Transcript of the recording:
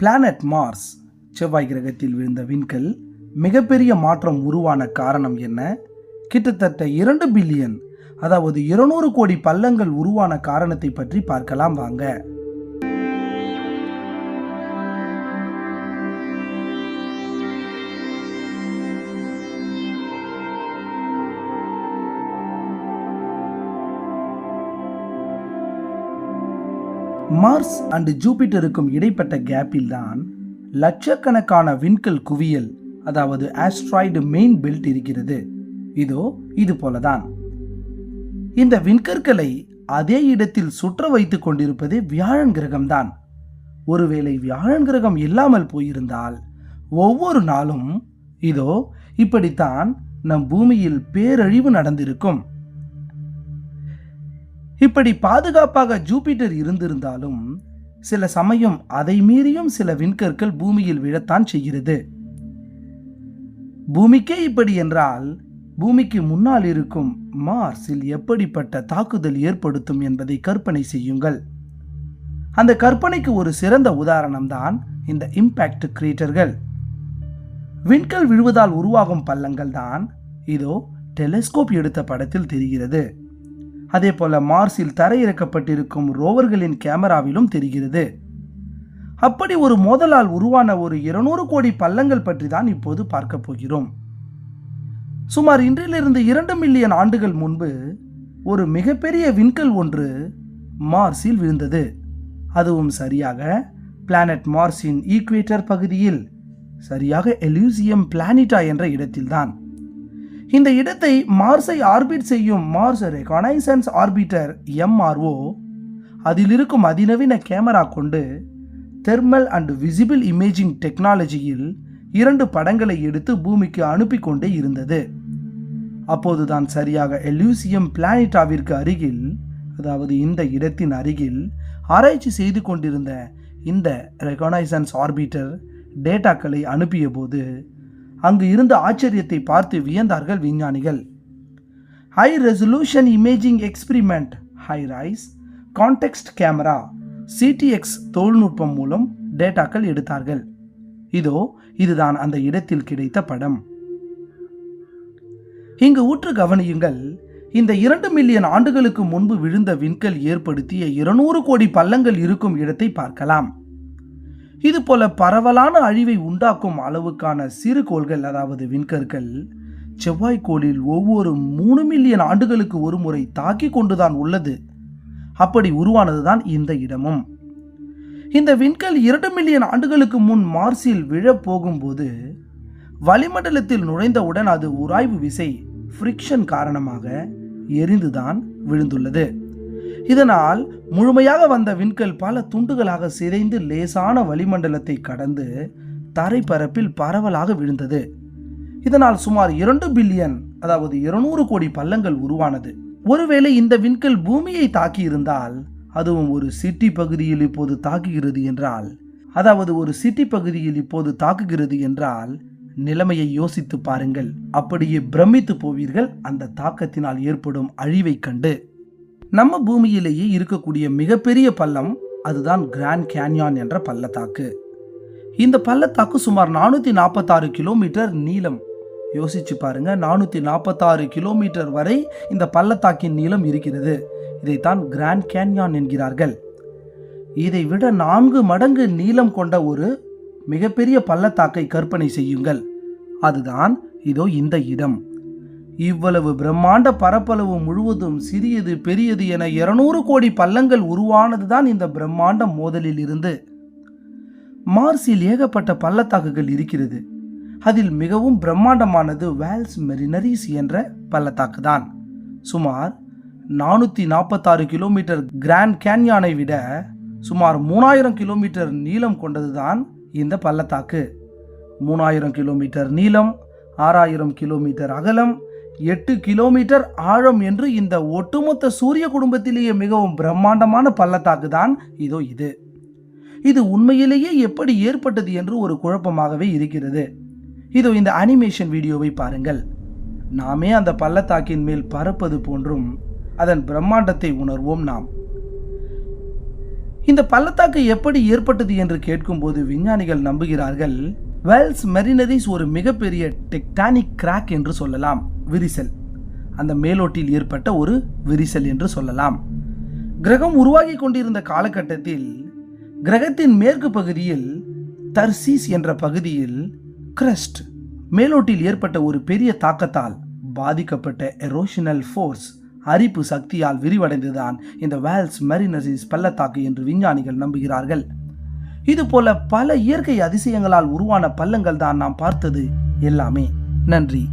Planet Mars செவ்வாய் கிரகத்தில் விழுந்த விண்கல் மிகப்பெரிய மாற்றம் உருவான காரணம் என்ன? கிட்டத்தட்ட இரண்டு பில்லியன் அதாவது இருநூறு கோடி பள்ளங்கள் உருவான காரணத்தை பற்றி பார்க்கலாம் வாங்க. மார்ஸ் அண்ட் ஜூபிட்டருக்கும் இடைப்பட்ட கேப்பில் தான் லட்சக்கணக்கான விண்கல் குவியல் அதாவது ஆஸ்ட்ராய்டு மெயின் பெல்ட் இருக்கிறது. இதோ இது போலதான். இந்த விண்கற்களை அதே இடத்தில் சுற்ற வைத்துக் கொண்டிருப்பது வியாழன் கிரகம்தான். ஒருவேளை வியாழன் கிரகம் இல்லாமல் போயிருந்தால் ஒவ்வொரு நாளும் இதோ இப்படித்தான் நம் பூமியில் பேரழிவு நடந்திருக்கும். இப்படி பாதுகாப்பாக ஜூபிட்டர் இருந்திருந்தாலும் சில சமயம் அதை மீறியும் சில விண்கற்கள் பூமியில் விழத்தான் செய்கிறது. பூமிக்கே இப்படி என்றால் பூமிக்கு முன்னால் இருக்கும் மார்ஸில் எப்படிப்பட்ட தாக்குதல் ஏற்படுத்தும் என்பதை கற்பனை செய்யுங்கள். அந்த கற்பனைக்கு ஒரு சிறந்த உதாரணம் தான் இந்த இம்பாக்ட் கிரியேட்டர்கள் விண்கல் விழுவதால் உருவாகும் பள்ளங்கள் தான் இதோ டெலிஸ்கோப் எடுத்த படத்தில் தெரிகிறது. அதே போல மார்ஸில் தரையிறக்கப்பட்டிருக்கும் ரோவர்களின் கேமராவிலும் தெரிகிறது. அப்படி ஒரு மோதலால் உருவான ஒரு இருநூறு கோடி பள்ளங்கள் பற்றி தான் இப்போது பார்க்க போகிறோம். சுமார் இன்றிலிருந்து இரண்டு மில்லியன் ஆண்டுகள் முன்பு ஒரு மிகப்பெரிய விண்கல் ஒன்று மார்ஸில் விழுந்தது. அதுவும் சரியாக பிளானட் மார்ஸின் ஈக்குவேட்டர் பகுதியில் சரியாக எலியூசியம் பிளானிட்டா என்ற இடத்தில்தான். இந்த இடத்தை மார்ஸை ஆர்பிட் செய்யும் மார்ஸ் ரெகனைசன்ஸ் ஆர்பிட்டர் எம்ஆர்ஓ அதில் இருக்கும் அதிநவீன கேமரா கொண்டு தெர்மல் அண்ட் விசிபிள் இமேஜிங் டெக்னாலஜியில் இரண்டு படங்களை எடுத்து பூமிக்கு அனுப்பி கொண்டே இருந்தது. அப்போதுதான் சரியாக எல்யூசியம் பிளானிட்டாவிற்கு அருகில் அதாவது இந்த இடத்தின் அருகில் ஆராய்ச்சி செய்து கொண்டிருந்த இந்த ரெகனைசன்ஸ் ஆர்பிட்டர் டேட்டாக்களை அனுப்பிய போது அங்கு இருந்த ஆச்சரியத்தை பார்த்து வியந்தார்கள் விஞ்ஞானிகள். High resolution imaging experiment HiRISE context camera CTX தொழில்நுட்பம் மூலம் டேட்டாக்கள் எடுத்தார்கள். இதோ இதுதான் அந்த இடத்தில் கிடைத்த படம். இங்கு ஊற்று கவனியுங்கள் இந்த இரண்டு மில்லியன் ஆண்டுகளுக்கு முன்பு விழுந்த விண்கல் ஏற்படுத்திய இருநூறு கோடி பள்ளங்கள் இருக்கும் இடத்தை பார்க்கலாம். இது போல பரவலான அழிவை உண்டாக்கும் அளவுக்கான சிறு கோள்கள் அதாவது விண்கற்கள் செவ்வாய்க்கோளில் ஒவ்வொரு மூணு மில்லியன் ஆண்டுகளுக்கு ஒரு முறை தாக்கி கொண்டுதான் உள்ளது. அப்படி உருவானதுதான் இந்த இடமும். இந்த விண்கல் இரண்டு மில்லியன் ஆண்டுகளுக்கு முன் மார்ஸில் விழப்போகும்போது வளிமண்டலத்தில் நுழைந்தவுடன் அது உராய்வு விசை ஃப்ரிக்ஷன் காரணமாக எரிந்துதான் விழுந்துள்ளது. இதனால் முழுமையாக வந்த விண்கல் பல துண்டுகளாக சிதைந்து லேசான வளிமண்டலத்தை கடந்து தரைப்பரப்பில் பரவலாக விழுந்தது. இதனால் சுமார் இரண்டு பில்லியன் அதாவது இருநூறு கோடி பள்ளங்கள் உருவானது. ஒருவேளை இந்த விண்கல் பூமியை தாக்கி இருந்தால் அதுவும் ஒரு சிட்டி பகுதியில் இப்போது தாக்குகிறது என்றால் அதாவது ஒரு சிட்டி பகுதியில் இப்போது தாக்குகிறது என்றால் நிலைமையை யோசித்து பாருங்கள். அப்படியே பிரமித்து போவீர்கள். அந்த தாக்கத்தினால் ஏற்படும் அழிவை கண்டு. நம்ம பூமியிலேயே இருக்கக்கூடிய மிகப்பெரிய பள்ளம் அதுதான் கிராண்ட் கேன்யான் என்ற பள்ளத்தாக்கு. இந்த பள்ளத்தாக்கு சுமார் நானூற்றி நாற்பத்தாறு கிலோமீட்டர் நீளம். யோசிச்சு பாருங்க நானூற்றி நாற்பத்தாறு கிலோமீட்டர் வரை இந்த பள்ளத்தாக்கின் நீளம் இருக்கிறது. இதைத்தான் கிராண்ட் கேன்யான் என்கிறார்கள். இதை விட நான்கு மடங்கு நீளம் கொண்ட ஒரு மிகப்பெரிய பள்ளத்தாக்கை கற்பனை செய்யுங்கள். அதுதான் இதோ இந்த இடம். இவ்வளவு பிரம்மாண்ட பரப்பளவு முழுவதும் சிறியது பெரியது என இருநூறு கோடி பள்ளங்கள் உருவானதுதான் இந்த பிரம்மாண்ட மோதலில் இருந்து. மார்ஸில் ஏகப்பட்ட பள்ளத்தாக்குகள் இருக்கிறது. அதில் மிகவும் பிரம்மாண்டமானது வேல்ஸ் மெரினரிஸ் என்ற பள்ளத்தாக்கு தான் சுமார் நானூற்றி நாற்பத்தாறு கிலோமீட்டர் கிராண்ட் கேன்யானை விட சுமார் மூணாயிரம் கிலோமீட்டர் நீளம் கொண்டதுதான் இந்த பள்ளத்தாக்கு. மூணாயிரம் கிலோமீட்டர் நீளம் ஆறாயிரம் கிலோமீட்டர் அகலம் எட்டு கிலோமீட்டர் ஆழம் என்று இந்த ஒட்டுமொத்த சூரிய குடும்பத்திலேயே மிகவும் பிரம்மாண்டமான பள்ளத்தாக்கு தான் இதோ இது. இது உண்மையிலேயே எப்படி ஏற்பட்டது என்று ஒரு குழப்பமாகவே இருக்கிறது. இதோ இந்த அனிமேஷன் வீடியோவை பாருங்கள். நாமே அந்த பள்ளத்தாக்கின் மேல் பறப்பது போன்றும் அதன் பிரம்மாண்டத்தை உணர்வோம் நாம். இந்த பள்ளத்தாக்கு எப்படி ஏற்பட்டது என்று கேட்கும்போது விஞ்ஞானிகள் நம்புகிறார்கள் வெல்ஸ் மெரினரிஸ் ஒரு மிகப்பெரிய டெக்டானிக் கிராக் என்று சொல்லலாம். விரிசல். அந்த மேலோட்டில் ஏற்பட்ட ஒரு விரிசல் என்று சொல்லலாம். கிரகம் உருவாகி கொண்டிருந்த காலகட்டத்தில் கிரகத்தின் மேற்கு பகுதியில் தர்சீஸ் என்ற பகுதியில் கிரஸ்ட் மேலோட்டில் ஏற்பட்ட ஒரு பெரிய தாக்கத்தால் பாதிக்கப்பட்ட எரோஷனல் ஃபோர்ஸ் அரிப்பு சக்தியால் விரிவடைந்துதான் இந்த வேல்ஸ் மெரினசிஸ் பள்ளத்தாக்கு என்று விஞ்ஞானிகள் நம்புகிறார்கள். இது போல பல இயற்கை அதிசயங்களால் உருவான பள்ளங்கள் தான் நாம் பார்த்தது. எல்லாமே. நன்றி.